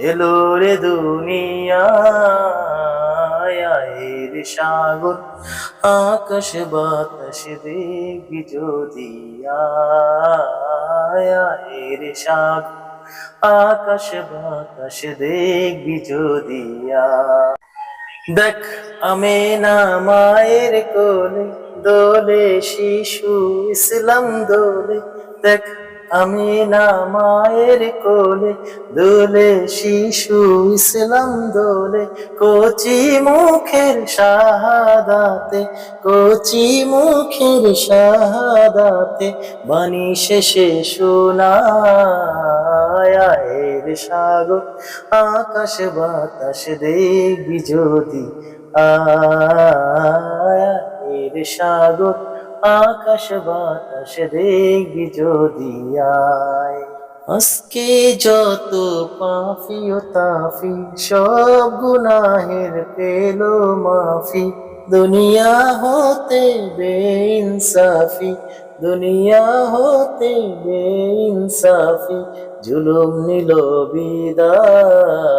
এলো রে দুনিয়ায় রে সাগর, আকাশ বাতাস দেখবি যদি আয় রে সাগর, আকাশ বাতাস দেখবি যদি দেখ আমি না মায়ের কোলে, দোলে শিশু ইসলাম দোলে, দেখ আমি না মায়ের কোলে, দোলে শিশু ইসলাম দোলে, কচি মুখের শাহাদাতে, কচি মুখের শাহাদাতে, বাণী শেষে শোনায় রে সাগর, আকাশ বাতাস দেখবি যদি আয়। রে সাগর, আকাশ বাতাস দেখবি যদি আজকে যত পাফি ও তাফি, সব গুনাহের পেল মাফি। দুনিয়া হতে বেইনসাফি, দুনিয়া হতে বেইনসাফি, জুলুম নিল বিদায়।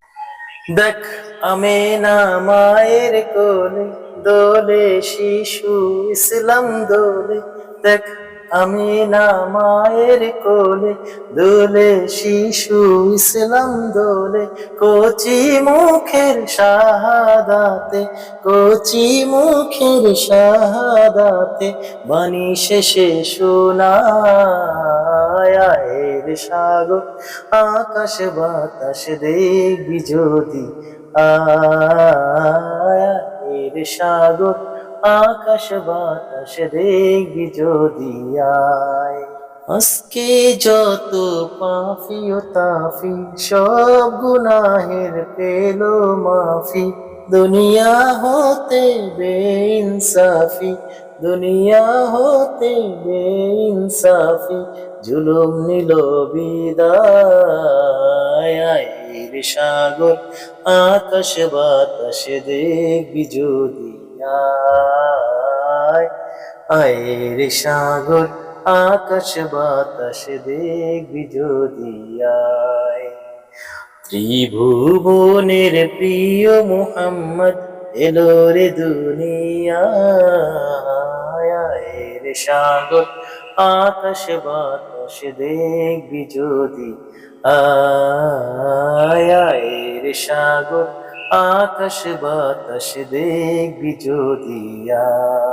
দেখ আমি না মায়ের কোলে, দোলে শিশু ইসলাম দোলে। দেখ আমি না মায়ের কোলে, দোলে শিশু ইসলাম দোলে। কচি মুখের শাহাদাতে, কচি মুখের শাহাদাতে, বাণী শেষে শোনায়। রে সাগর, আকাশ বাতাস দেখবি যদি। আয় রে সাগর, আকাশ বাতাস দেখবি যদি। আয় আজকে যত পাফি ও তাফি, সব গুনাহের পেল মাফি। দুনিয়া হতে বেইনসাফি দুনিয়া হতে বেইনসাফি, জুলুম নিল বিদায়। সাগর, আকাশ বাতাস দেখবি যদি আয়। আয় সাগর, আকাশ বাতাস দেখবি যদি আয়। ত্রিভুবনের প্রিয় মোহাম্মদ এলো রে দুনিয়া রে সাগর, আকাশ বাতাস দেখবি যদি। আয় রে সাগর, আকাশ বাতাস দেখবি যদি।